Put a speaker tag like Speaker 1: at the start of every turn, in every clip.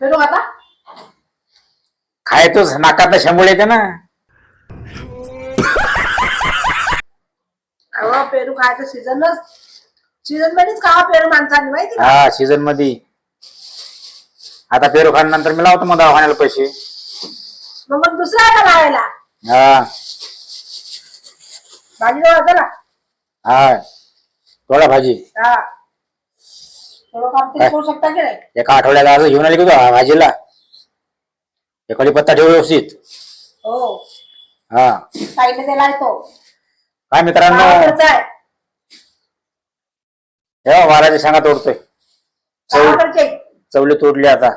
Speaker 1: पेरू आता?
Speaker 2: खायतोच नाकात शंभूळ येते ना.
Speaker 1: अहो पेरू खायचं सीझनच. सीझन मध्येच खावा पेरू माणसांनी माहिती का?
Speaker 2: हा सीझनमध्ये आता पेरू खाल्यानंतर मी लावतो मग दवाखान्याला पैसे.
Speaker 1: मग मग दुसरा का लावायला?
Speaker 2: हा.
Speaker 1: भाजी जवळ चला.
Speaker 2: हा. थोडा भाजी.
Speaker 1: हा. थोडं काम तरी करू शकता की नाही?
Speaker 2: एका आठवड्याला आज घेऊन आली की तू भाजीला एखादी पत्ता ठेव व्यवस्थित.
Speaker 1: हो.
Speaker 2: हा.
Speaker 1: साईडने त्याला येतो
Speaker 2: काय मित्रांनो?
Speaker 1: आहे?
Speaker 2: हे महाराज सांगा तोडतोय. चव चवली तोडली आता.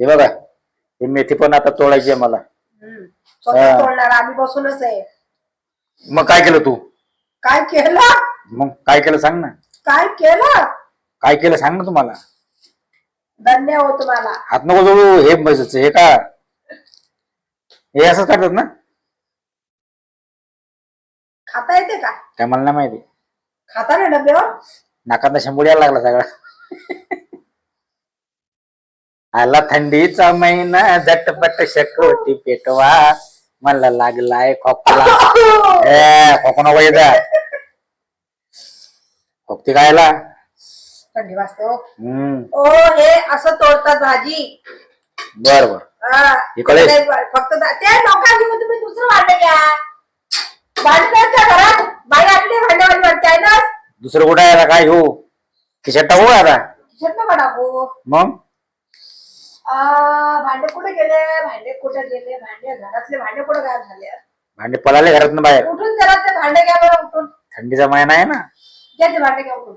Speaker 2: हे बघा हे मेथी पण आता तोडायची आहे मला.
Speaker 1: हम्म. स्वतः तोडणार आम्ही बसूनच आहे.
Speaker 2: मग काय केलं तू?
Speaker 1: काय केलं?
Speaker 2: मग काय केलं सांग ना.
Speaker 1: काय केलं?
Speaker 2: काय केलं सांग ना तुम्हाला.
Speaker 1: धन्य हो तुम्हाला.
Speaker 2: हात नको जोडू हे बसायचं हे का हे असंच करतात ना?
Speaker 1: खाता येते का?
Speaker 2: काय मला नाही माहिती.
Speaker 1: खाता ना डब्यावर?
Speaker 2: नाकात शंभर यायला लागला सगळा. आला थंडीचा महिना झटपट शकोटी पेटवा. मला लागलाय खोकला. ए खोकू नको येता खोकती खायला?
Speaker 1: थंडी वाजते हो.
Speaker 2: हम्म.
Speaker 1: ओ हे असं तोडतात भाजी.
Speaker 2: बर बर.
Speaker 1: हा.
Speaker 2: इकडे.
Speaker 1: फक्त दा- ते नका घेऊन तुम्ही दुसरं भांडे घ्या. भांडे त्या घरात. बाई आपली भांडेवाली आहे ना?
Speaker 2: दुसरं कुठं आहे आता? काय हो खिशात टाकू का आता?
Speaker 1: खिशात नका टाकू.
Speaker 2: मग?
Speaker 1: भांडे कुठे गेले? भांडे कुठे गेले? भांडे घरातले भांडे कुठे गायब झाले?
Speaker 2: भांडे पळाले घरात बाहेर.
Speaker 1: उठून जरा ते भांडे घ्या बरं उठून.
Speaker 2: थंडीचा महिना आहे ना?
Speaker 1: घ्या ते भांडे घ्या उठून.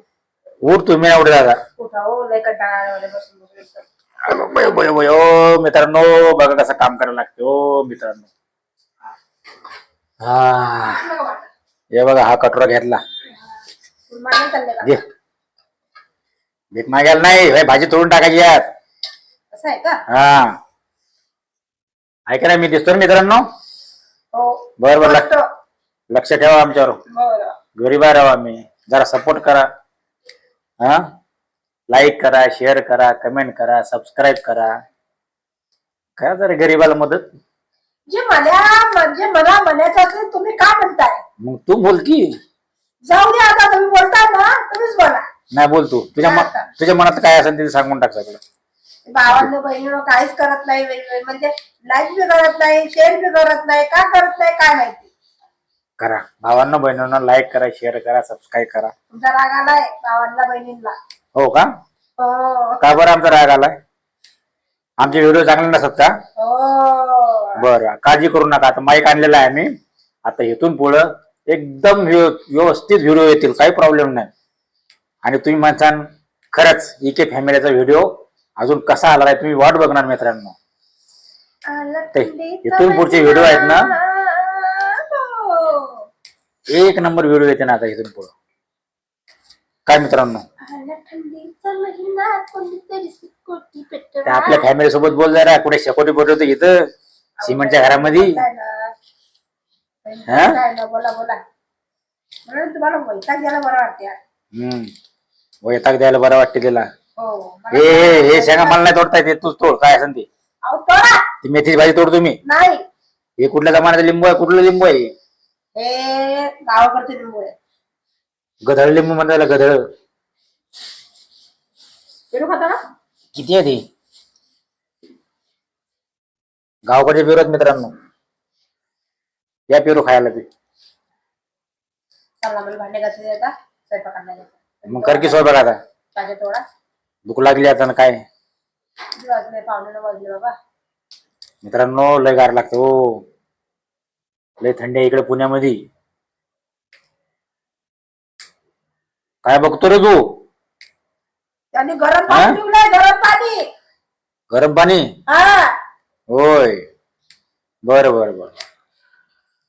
Speaker 2: उठ तुम्ही उठे दादा
Speaker 1: हो.
Speaker 2: अगं, बय, बय, बय, ओ मित्रांनो बघा कसं काम करायला लागते. ओ मित्रांनो. हा. हे बघा हा कटोरा घेतला. घे. भीक मागायला नाही हे भाजी तोडून टाकायची यात.
Speaker 1: असं आहे का?
Speaker 2: हा. ऐका ना मी दिसतो ना मित्रांनो?
Speaker 1: हो.
Speaker 2: बर बर. लक्ष ठेवा आमच्यावर.
Speaker 1: बरं.
Speaker 2: गरीब आहे राव आम्ही. जरा सपोर्ट करा. हा? लाईक करा शेअर करा कमेंट करा सबस्क्राईब करा. करा जरा गरीबाला मदत.
Speaker 1: जे मला म्हणजे मला म्हणायचं असेल तुम्ही का म्हणताय?
Speaker 2: मग तू बोल की.
Speaker 1: जाऊ द्या आता तुम्ही बोलताय ना तुम्हीच बोला.
Speaker 2: नाही बोल तू तुझ्या म- तुझ्या मनात काय असेल ते सांगून टाक सगळं.
Speaker 1: भावांना बहिणीनं काहीच करत नाही वेगवेगळे म्हणजे लाईक बी करत नाही शेअर बी करत नाही का करत नाही काय माहिती?
Speaker 2: करा. भावांना बहिणींना लाईक करा शेअर करा सबस्क्राईब करा.
Speaker 1: तुमचा राग आलाय भावांना बहिणींना.
Speaker 2: हो का?
Speaker 1: हो.
Speaker 2: का बरं आमचा राग आलाय? आमचे व्हिडिओ चांगले नसतात का?
Speaker 1: हो.
Speaker 2: बरं काळजी करू नका. आता माईक आणलेला आहे आम्ही आता इथून पुढं एकदम व्यव- व्यवस्थित व्हिडिओ येतील. काही प्रॉब्लेम नाही. आणि तुम्ही म्हणसान खरंच इके फॅमिलीचा व्हिडिओ अजून कसा आला आहे तुम्ही वाट बघणार मित्रांनो. इथून पुढचे व्हिडिओ आहेत ना? एक नंबर व्हिडिओ येते ना आता इथून पुढं. काय मित्रांनो. त्या आपल्या फॅमिली सोबत बोल जरा. कुठे शेकोटी बोलतो इथं? सिमेंटच्या घरामध्ये. हा?
Speaker 1: वैताग द्यायला बरं वाटते
Speaker 2: त्याला.
Speaker 1: हो
Speaker 2: हे हे शेंगा मला नाही तोडता येते. तूच तोड. काय असेल ते? मेथीची भाजी तोड तुम्ही
Speaker 1: नाही.
Speaker 2: हे कुठल्या जमान्याचं लिंबू आहे? कुठलं लिंबू आहे?
Speaker 1: हे गावाकडचे लिंबू आहे
Speaker 2: गधळ लिंबू म्हणतात त्याला गधळ
Speaker 1: पेरू खाता ना?
Speaker 2: किती आहे ती? गावकडचे पेरू आहेत मित्रांनो. या पेरू खायला
Speaker 1: मला भांडे घातले आता. स्वयंपाक आणण्याचा
Speaker 2: मग कर की स्वयंपाक आता.
Speaker 1: ताजे
Speaker 2: भूक लागली आता ना काय?
Speaker 1: वाजले वाजले बाबा.
Speaker 2: मित्रांनो लय गार लागतं हो. लय थंडी आहे इकडे पुण्यामध्ये. काय बघतो रे तू?
Speaker 1: त्यांनी गरम
Speaker 2: हा?
Speaker 1: पाणी ठेवलंय गरम पाणी.
Speaker 2: गरम पाणी?
Speaker 1: हा.
Speaker 2: होय. बर बर बर.